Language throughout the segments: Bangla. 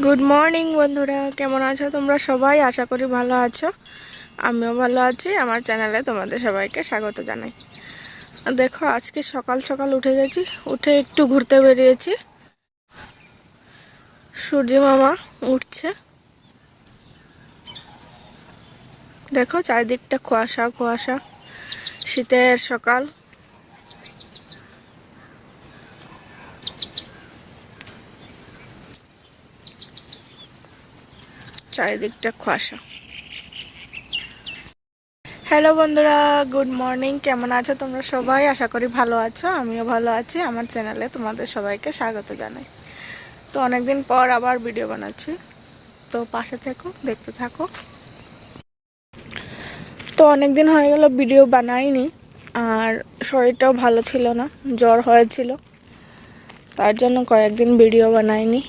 গুড মর্নিং বন্ধুরা। কেমন আছো তোমরা সবাই? আশা করি ভালো আছো। আমিও ভালো আছি। আমার চ্যানেলে তোমাদের সবাইকে স্বাগত জানাই। দেখো, আজকে সকাল সকাল উঠে গেছি। উঠে একটু ঘুরতে বেরিয়েছি। সূর্য মামা উঠছে। দেখো, চারিদিকটা কুয়াশা কুয়াশা। শীতের সকাল। চারিদিকটা কুয়াশা। হ্যালো বন্ধুরা, গুড মর্নিং, কেমন আছো তোমরা সবাই? আশা করি ভালো আছো, আমিও ভালো আছি। আমার চ্যানেলে তোমাদের সবাইকে স্বাগত জানাই। তো অনেকদিন পর আবার ভিডিও বানাচ্ছি। তো পাশে থেকো, দেখতে থাকো। তো অনেক দিন হয়ে গেল ভিডিও বানাইনি, আর শরীরটাও ভালো ছিল না, জ্বর হয়েছিল। তার জন্য কয়েকদিন ভিডিও বানাইনি।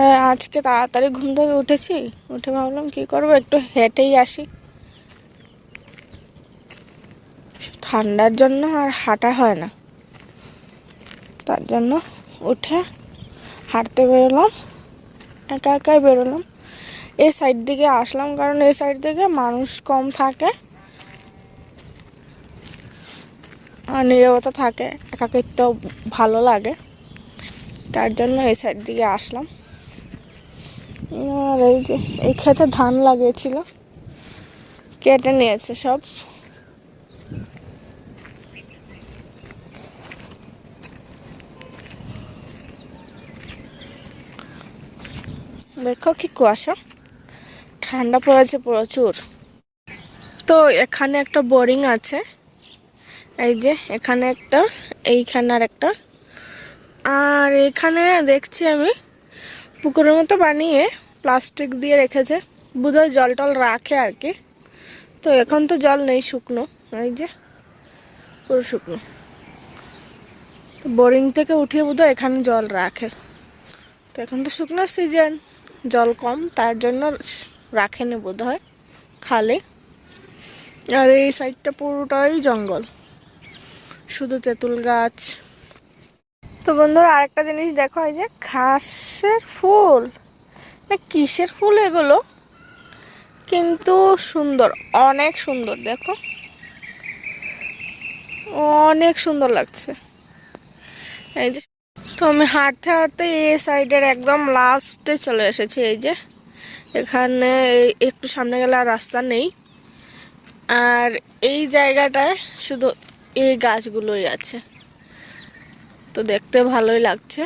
আর আজকে তাড়াতাড়ি ঘুম থেকে উঠেছি। উঠে ভাবলাম কি করব, একটু হেঁটেই আসি। ঠান্ডার জন্য আর হাঁটা হয় না। তার জন্য উঠে হাঁটতে বেরোলাম। একা একাই বেরোলাম। এই সাইড দিকে আসলাম কারণ এই সাইড দিকে মানুষ কম থাকে। আর নিরবতা থাকে, একাকিত্ব ভালো লাগে। তার জন্য এই সাইড দিকে আসলাম। আর এই যে, এই ক্ষেতে ধান লাগিয়েছিল। কেটে নিয়েছে সব। দেখো কি কুয়াশা। ঠান্ডা পড়েছে প্রচুর। তো এখানে একটা বোরিং আছে। এই যে, এখানে একটা, এইখানে আর একটা আর এখানে দেখছি আমি পুকুরের মতো বানিয়ে প্লাস্টিক দিয়ে রেখেছে। বোধহয় জল টল রাখে আর কি। তো এখন তো জল নেই শুকনো, এই যে পুরো শুকনো। তো বোরিং থেকে উঠিয়ে বোধহয় এখানে জল রাখে। তো এখন তো শুকনো সিজন জল কম, তার জন্য রাখেনি বোধ হয় খালে। আর এই সাইডটা পুরোটাই জঙ্গল। শুধু তেঁতুল গাছ তো বন্ধুরা, আরেকটা জিনিস দেখো, এই যে ঘাসের ফুল। না, কিসের ফুল এগুলো? কিন্তু সুন্দর, অনেক সুন্দর, দেখো। অনেক সুন্দর লাগছে। এই যে, তো আমি হাঁটতে হাঁটতে এই সাইডের একদম লাস্টে চলে এসেছি, এই যে। এখানে একটু সামনে গেলে আর রাস্তা নেই। আর এই জায়গাটায় শুধু এই গাছগুলোই আছে। তো দেখতে ভালোই লাগছে।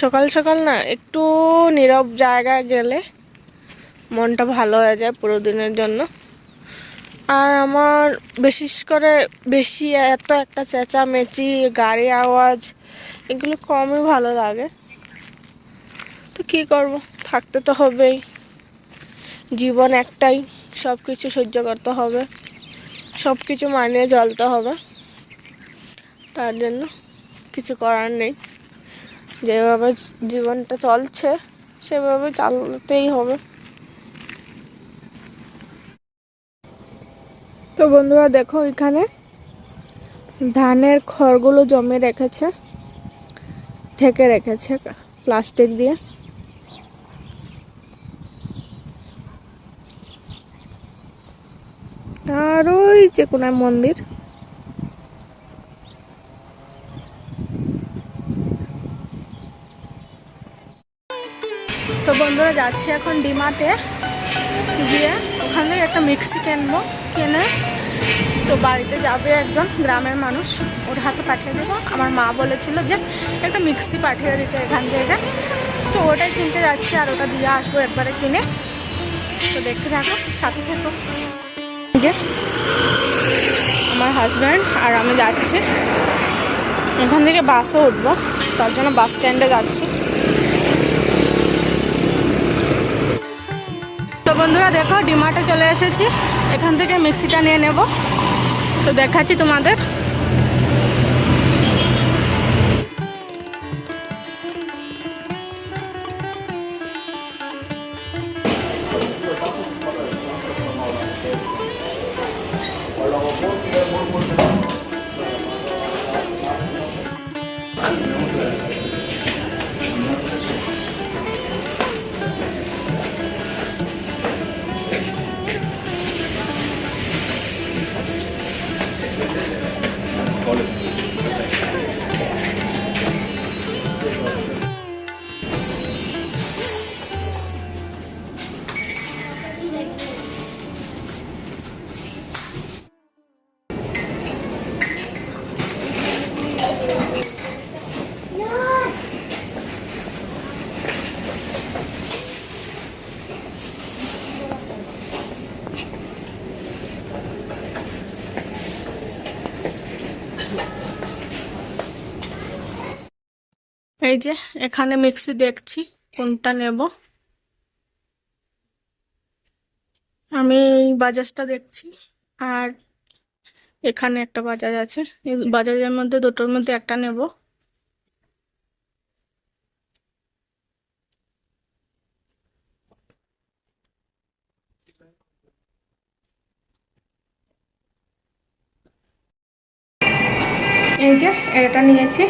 সকাল সকাল না একটু নীরব জায়গায় গেলে মনটা ভালো হয়ে যায় পুরো দিনের জন্য। আর আমার বিশেষ করে বেশি এত একটা চেঁচামেচি, গাড়ি আওয়াজ, এগুলো কমই ভালো লাগে। তো কী করব? থাকতে তো হবেই। জীবন একটাই সব কিছু সহ্য করতে হবে। সব কিছু মানিয়ে চলতে হবে। তার জন্য কিছু করার নেই। যেভাবে জীবনটা চলছে, সেভাবে চালাতেই হবে। তো বন্ধুরা, দেখো এখানে ধানের খড়গুলো জমে রেখেছে, ঢেকে রেখেছে প্লাস্টিক দিয়ে আর ওই যে কোনায় মন্দির। তো বন্ধুরা, যাচ্ছি এখন ডিমার্টে। গিয়ে ওখান একটা মিক্সি কিনবো, কিনে তো বাড়িতে যাবে একজন গ্রামের মানুষ। ওর হাতে পাঠিয়ে দেবো। আমার মা বলেছিল যে একটা মিক্সি পাঠিয়ে দিতে এখান থেকে। তো ওটাই কিনতে যাচ্ছি আর ওটা দিয়ে আসব একবারে কিনে। তো দেখতে থাকো, সাথে থাকো। যে আমার হাজব্যান্ড আর আমি যাচ্ছি। এখান থেকে বাসও উঠবো। তার জন্য বাস স্ট্যান্ডে যাচ্ছি। তো বন্ধুরা, দেখো ডিমার্টে চলে এসেছি। এখান থেকে মিক্সিটা নিয়ে নেব। তো দেখাচ্ছি তোমাদের। Por los opuestos. এই যে, এখানে মিক্সি দেখছি, কোনটা নেব। আমি এই বাজাজটা দেখছি, আর এখানে একটা বাজাজ আছে। এই বাজাজের মধ্যে, দুটোর মধ্যে একটা নেব। এই যে, এটা নিয়েছি।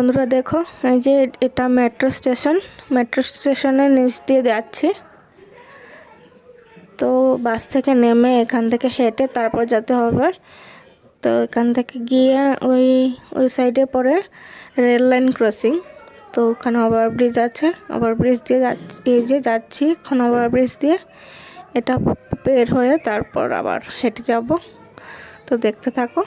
বন্ধুরা দেখো, এই যে এটা মেট্রো স্টেশন মেট্রো স্টেশনের নিচ দিয়ে যাচ্ছি। তো বাস থেকে নেমে এখান থেকে হেঁটে তারপর যেতে হবে। তো এখান থেকে গিয়ে ওই ওই সাইডে পরে রেল লাইন ক্রসিং তো ওখানে ওভার ব্রিজ আছে ওভার ব্রিজ দিয়ে যাচ্ছি, এই যে যাচ্ছি, এখন ওভার ব্রিজ দিয়ে এটা বের হয়ে তারপর আবার হেঁটে যাব। তো দেখতে থাকো।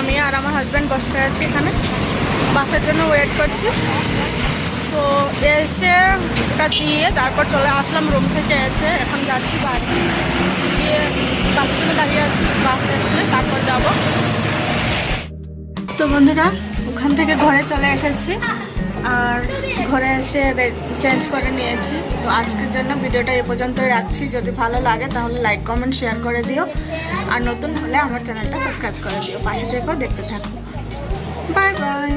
আমি আর আমার হাজব্যান্ড বসে আছি এখানে। বাসের জন্য ওয়েট করছি। তো এসে ওটা দিয়ে তারপর চলে আসলাম রুম থেকে এসে। এখন যাচ্ছি বাড়ি। গিয়ে বাসের জন্য দাঁড়িয়ে আছি, বাস আসলে তারপর যাব। তো বন্ধুরা, ওখান থেকে ঘরে চলে এসেছি। আর ঘরে এসে চেঞ্জ করে নিয়েছি। তো আজকের জন্য ভিডিওটা এ পর্যন্তই রাখছি। যদি ভালো লাগে তাহলে লাইক কমেন্ট শেয়ার করে দিও। আর নতুন হলে আমার চ্যানেলটা সাবস্ক্রাইব করে দিও। পাশে থেকেও দেখতে থাকো। Bye bye